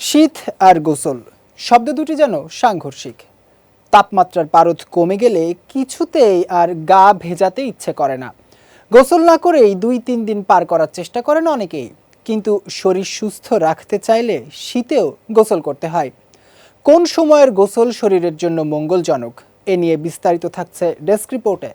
শীত আর গোসল, শব্দ দুটি যেন সাংঘর্ষিক। তাপমাত্রার পারদ কমে গেলে কিছুতেই আর গা ভেজাতে ইচ্ছে করে না। গোসল না করেই দুই তিন দিন পার করার চেষ্টা করেন অনেকেই, কিন্তু শরীর সুস্থ রাখতে চাইলে শীতেও গোসল করতে হয়। কোন সময়ের গোসল শরীরের জন্য মঙ্গলজনক? এ নিয়ে বিস্তারিত থাকছে ডেস্ক রিপোর্টে।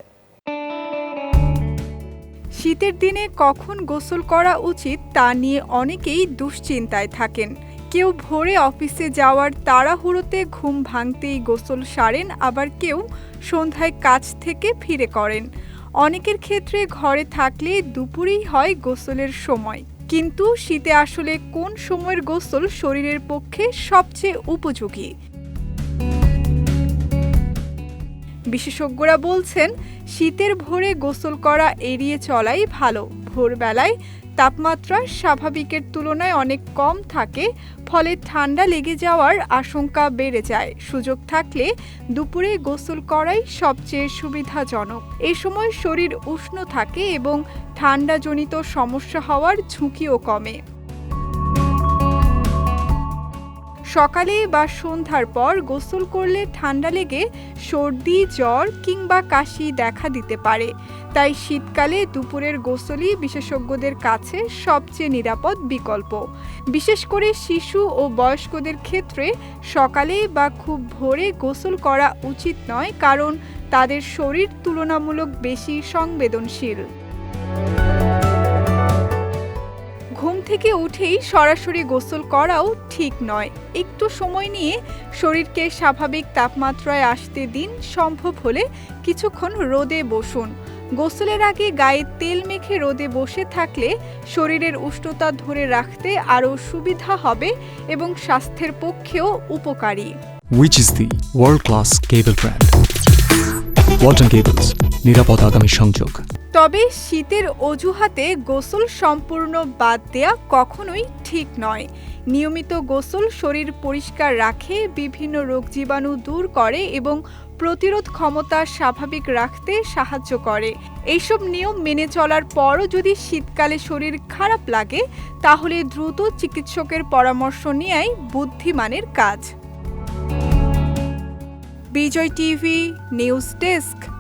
শীতের দিনে কখন গোসল করা উচিত তা নিয়ে অনেকেই দুশ্চিন্তায় থাকেন। কেউ ভোরে অফিসে যাওয়ার তাড়াহুড়োতে ঘুম ভাঙতেই গোসল সারেন, আবার কেউ সন্ধ্যায় কাজ থেকে ফিরে করেন। অনেকের ক্ষেত্রে ঘরে থাকলে দুপুরেই হয় গোসলের সময়। কিন্তু শীতে আসলে কোন সময়ের গোসল শরীরের পক্ষে সবচেয়ে উপযোগী? বিশেষজ্ঞরা বলছেন, শীতের ভোরে গোসল করা এড়িয়ে চলাই ভালো। ভোরবেলায় তাপমাত্রা স্বাভাবিকের তুলনায় অনেক কম থাকে, ফলে ঠান্ডা লেগে যাওয়ার আশঙ্কা বেড়ে যায়। সুযোগ থাকলে দুপুরে গোসল করাই সবচেয়ে সুবিধাজনক। এ সময় শরীর উষ্ণ থাকে এবং ঠান্ডাজনিত সমস্যা হওয়ার ঝুঁকিও কমে। সকালে বা সন্ধ্যার পর গোসল করলে ঠান্ডা লেগে সর্দি, জ্বর কিংবা কাশি দেখা দিতে পারে। তাই শীতকালে দুপুরের গোসলই বিশেষজ্ঞদের কাছে সবচেয়ে নিরাপদ বিকল্প। বিশেষ করে শিশু ও বয়স্কদের ক্ষেত্রে সকালে বা খুব ভোরে গোসল করা উচিত নয়, কারণ তাদের শরীর তুলনামূলক বেশি সংবেদনশীল। থেকে উঠেই সরাসরি গোসল করাও ঠিক নয়। একটু সময় নিয়ে শরীরকে স্বাভাবিক তাপমাত্রায় আসতে দিন সম্ভব হলে কিছুক্ষণ রোদে বসুন। গোসলের আগে গায়ে তেল মেখে রোদে বসে থাকলে শরীরের উষ্ণতা ধরে রাখতে আরও সুবিধা হবে এবং স্বাস্থ্যের পক্ষেও উপকারী। Which is the world class cable brand. Walton Cables, নিরাপদ আগামী সংযোগ। তবে শীতের অজুহাতে গোসল সম্পূর্ণ বাদ দেয়া কখনোই ঠিক নয়। নিয়মিত গোসল শরীর পরিষ্কার রাখে, বিভিন্ন রোগ জীবাণু দূর করে এবং প্রতিরোধ ক্ষমতা স্বাভাবিক রাখতে সাহায্য করে। এইসব নিয়ম মেনে চলার পরও যদি শীতকালে শরীর খারাপ লাগে, তাহলে দ্রুত চিকিৎসকের পরামর্শ নেয়াই বুদ্ধিমানের কাজ। Bijoy TV, news desk.